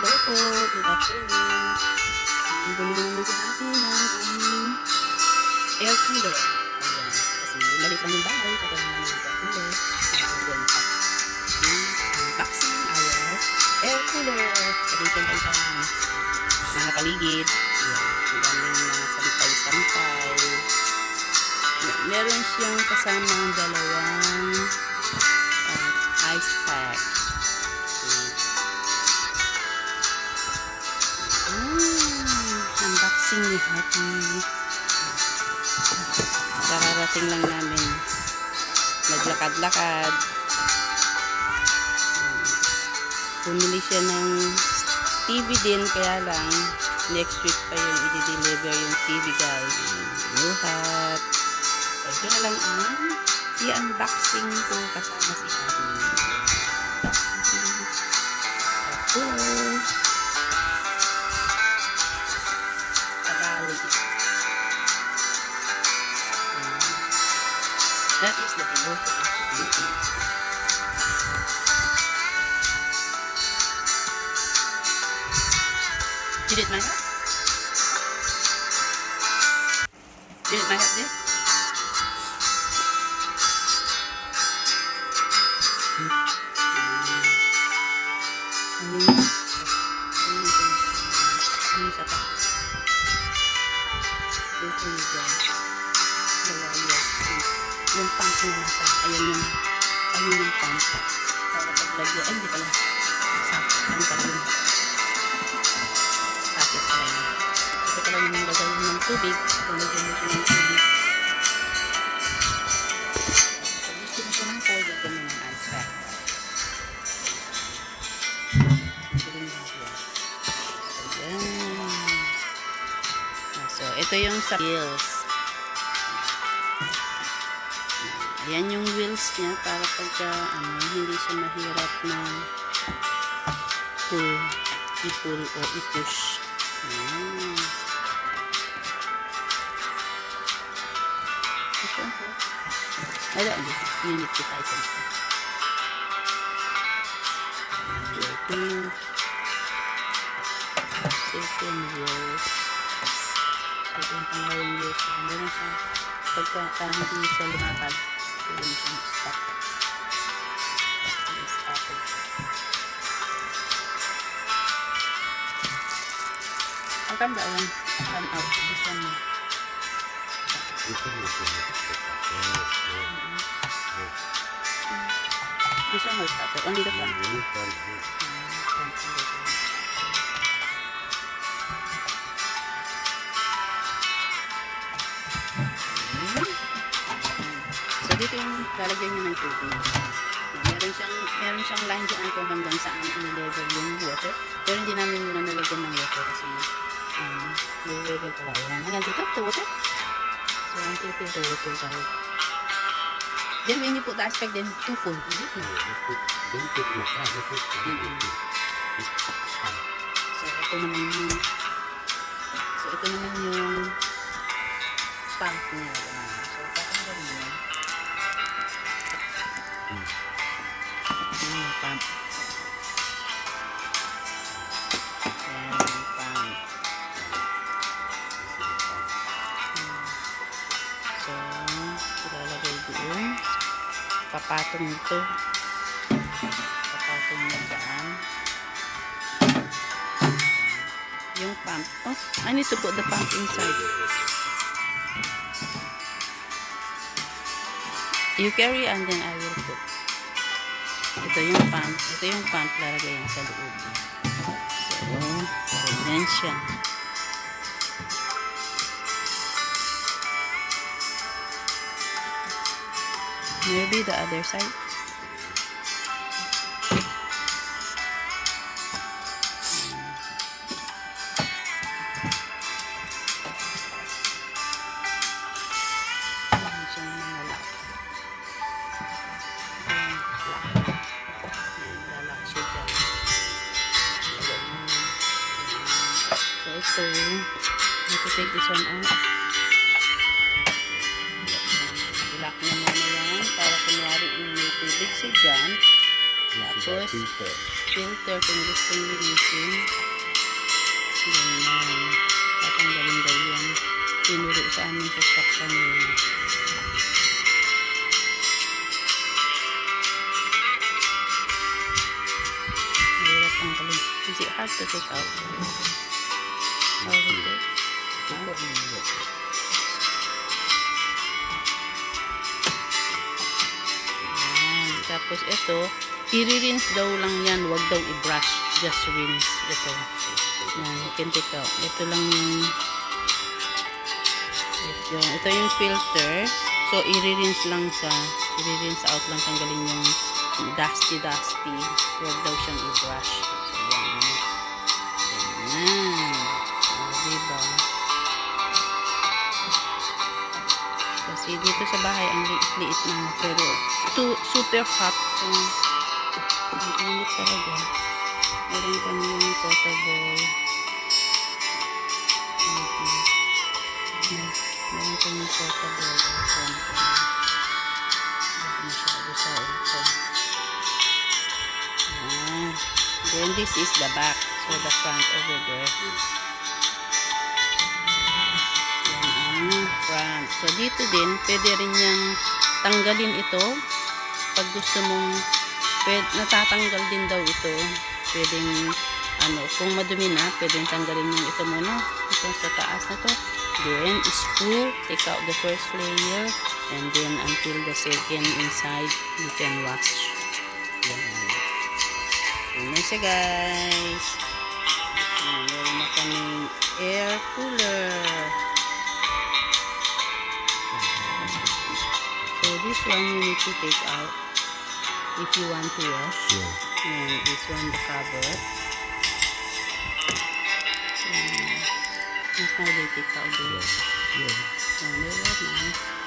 Hello po, good afternoon. Ang galing naman sa atin ng aming air cooler. Ayan, kasi maliit lang yung bahay, kaya naman yung air cooler. Yung unboxing our air cooler. Pagkakita tayo sa mga paligid. Ayan, ang daming mga sampay-sampay. Meron siyang kasamang dalawang ah, ice pack. Unboxing ni Happy. Kararating lang namin. Naglakad-lakad. Bumili siya ng TV din, kaya lang next week pa yung i-deliver yung TV guys. Buhat. Ito na lang ang i-unboxing ko kasama si Happy. Did it my help? Did it my. Isa pa. Yung. Yung pump na nasa. Ayun yung, ayun yung pump. Para paglagyan. Ay, hindi pala. Sakit. Ano pala yun? Tubig. Lagyan mo siya ng tubig. Pag mo siya ng cold, lagyan mo ng ice pack. So, ito yung sa wheels. Ayan yung wheels niya para pagka ano, hindi siya mahirap na pull, i-pull o i-push. Ay, hindi. Unit to Titan. Ito. Second wheels. So, yung pangalawang wheels. Meron siya. Pagka parang hindi siya lumakad, pwede mo siyang stop. Stop it. Ang lang. Come out. Bisa mo. Bisa mo stop it. Only the front. So dito yung lalagyan niya ng tubig. Meron siyang, meron siyang line dyan kung hanggang saan i-level yung water. Pero hindi namin muna nalagyan ng water kasi um, i-level pala. Hanggang dito, the water. So, ang tubig the water tayo. Then, when you put the aspect, then too full. Hindi na. So, ito naman yung So, ito naman yung pump niya. So, tatanggal mo. Yan yung pump. Papatong ito. Papatong mo dyan. Yung pump. Oh, I need to put the pump inside. You carry and then I will put. Ito yung pump. Ito yung pump lalagay yan sa loob. So, ganyan siya. Maybe the other side. Ayan siya yung mga lock. Ayan, lock. Ayan, lalak siya dyan. Ayan. So, ito, you have to take this one out. Tubig siya dyan. Tapos, Filter. filter kung gusto nyo linisin. Ganyan. Tatanggalin daw yan. Tinuro sa amin sa stock kanina. Mahirap tanggalin. Is it hard to take out? How is it? Ito, Tapos ito, i-rinse daw lang yan. Huwag daw i-brush. Just rinse. Ito. Yan, take out. Ito lang yung ito, ito yung filter. So, i-rinse lang siya. I-rinse out lang tanggalin yung dusty dusty. Huwag daw siyang i-brush. Dito sa bahay, ang liit-liit na. Pero, too, super hot. So, ang init talaga. Meron kami yung portable. Meron kami portable aircon. Hindi masyado sa aircon. Then this is the back. So the front over there. So dito din, pwede rin niyang tanggalin ito. Pag gusto mong, pwede, natatanggal din daw ito. Pwedeng, ano, kung madumi na, pwedeng tanggalin yung ito muna. Ito sa taas na to. Then, screw, take out the first layer, and then until the second inside, you can wash. Yan. Yan siya, guys. Meron na kaming air cooler. This one you need to take out if you want to wash. Yeah. And this one, the cover. And that's how they take out the Yeah. And they were nice.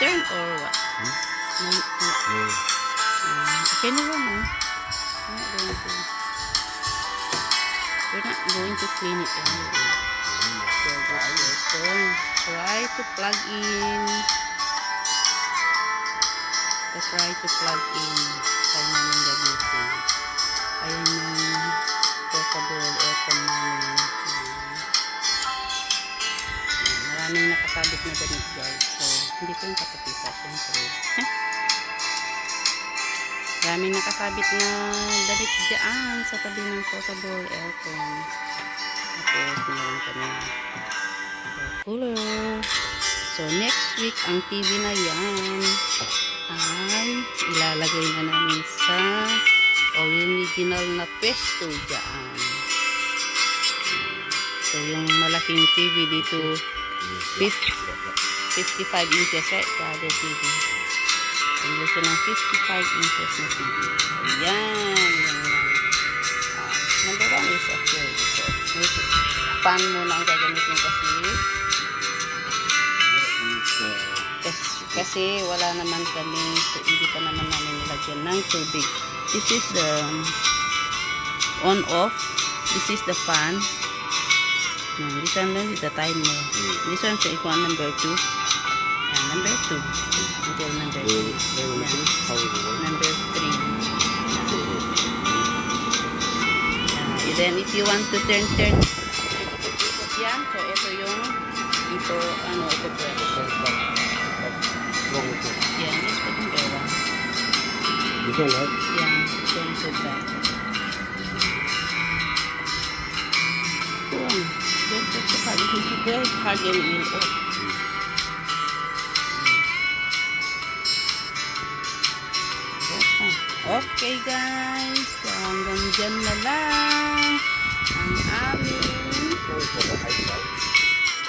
Turn or what? Hmm? No, no. Yeah. Um, okay na lang, ah. We're not going to, we're not going to clean it anyway. So, try to plug in. So, try to plug in. Try namin gamitin. Ayan yung portable aircon namin. Maraming nakasabit na damit guys. So, hindi ko yung kapatisa, syempre. Maraming nakasabit na damit dyan sa tabi ng portable aircon. Tapos, meron kami air cooler. So, next week, ang TV na yan ay ilalagay na namin sa original na pesto dyan. So, yung malaking TV dito, 50, 55 inches, right? The other TV. Yung gusto ng 55 inches na TV. Ayan. Ah, number one is okay. So, fan muna ang gagamitin kasi kasi, kasi wala naman kami so hindi pa naman namin nilagyan ng tubig. This is the on off. This is the fan. This one is the timer. This one sa ikuan number 2. Number 2. Until number 3. They, they will do how it works. Number 3. and then if you want to turn turn yan, so ito yung ito, ano, ito it. Yan, number 1. This one, right? Yan, don't put that. Kuwan, don't put so hard. If you very hard, then it will off. Okay guys, so hanggang dyan na lang ang aming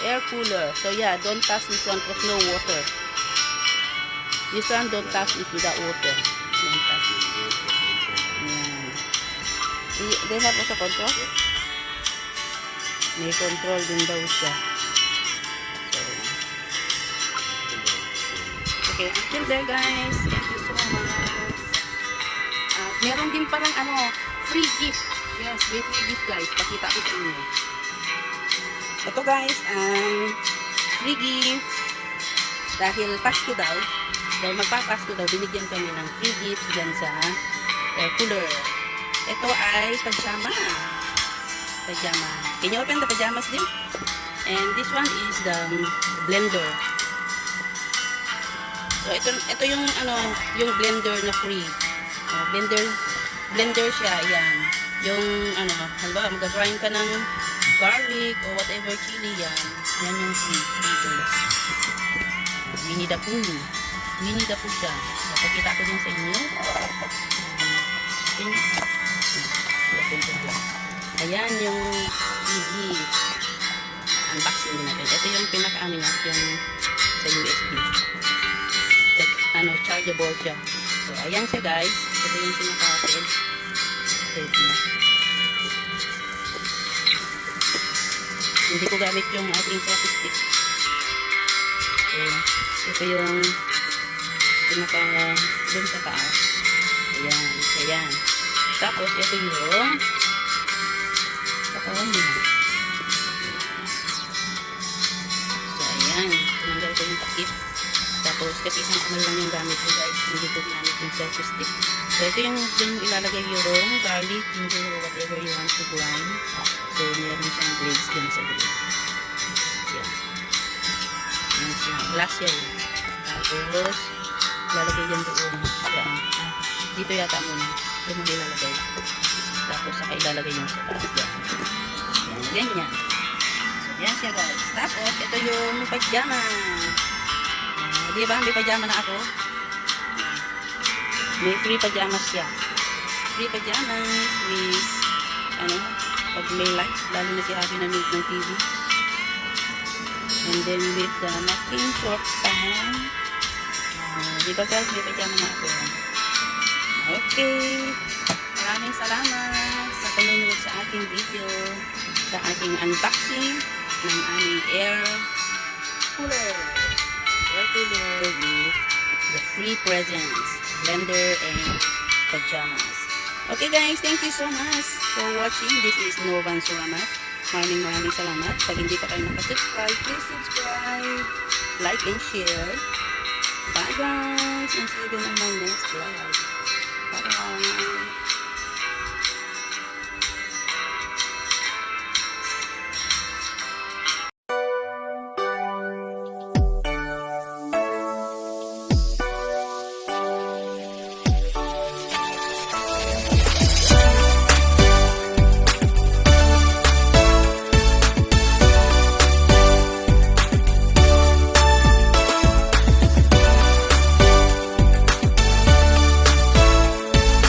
air cooler. So yeah, don't touch this one with no water. This one don't touch it without water. Don't touch it. Yan. They- have also control? May control din daw siya. Okay, until there guys. Thank you so much. Yung parang ano, free gift. Yes, may free gift guys. Pakita ko sa inyo. Ito guys, um, free gift. Dahil Pasko daw, dahil magpapasko daw, binigyan kami ng free gift dyan sa air cooler. Ito ay pajama. Pajama. Can you open the pajamas din? And this one is the blender. So ito ito yung ano, yung blender na free. Uh, blender blender siya, yan. Yung ano, halimbawa mag-grind ka ng garlic or whatever chili yan. Yan yung free. Dito. Winnie the Pooh. Winnie the siya. Napakita ko din sa inyo. Ayan yung TV. Unboxing din natin. Ito yung pinaka-ano niya, yung sa USB. Like, ano, chargeable siya. So, ayan siya guys. Ito yung pinaka-head. Head niya. Hindi ko gamit yung ating selfie stick. So, ito yung pinaka dun sa taas. Ayan, ayan. Tapos, ito yung katawan niya. Tapos, kasi isang kamay lang yung gamit ko guys. Hindi ko ginamit yung selfie stick. So, ito yung dun ilalagay yung garlic, ginger, or whatever you want to grind. So, meron siyang blades dun sa blade. Yan. Yan siya. Glass yan. Tapos, lalagay yan doon. Yan. Dito yata muna. Doon mo ilalagay. Tapos, saka ilalagay yung sa taas. Yan. Yan. Ganyan. So, yan siya guys. Tapos, ito yung pajama. Di ba? May pajama na ako. May free pajamas siya. Free pajamas with, ano, pag may light, lalo na si Abby nanood ng TV. And then with the matching short pants. Uh, di ba guys, may pajama na ako. Okay. Maraming salamat sa panunod sa aking video, sa aking unboxing ng aming air cooler. Cooler with the free presents, blender and pajamas. Okay guys, thank you so much for watching. This is Novan Sulamat. Maraming maraming salamat. Pag hindi pa kayo nakasubscribe, please subscribe, like and share. Bye guys! And see you on my next vlog. Bye-bye!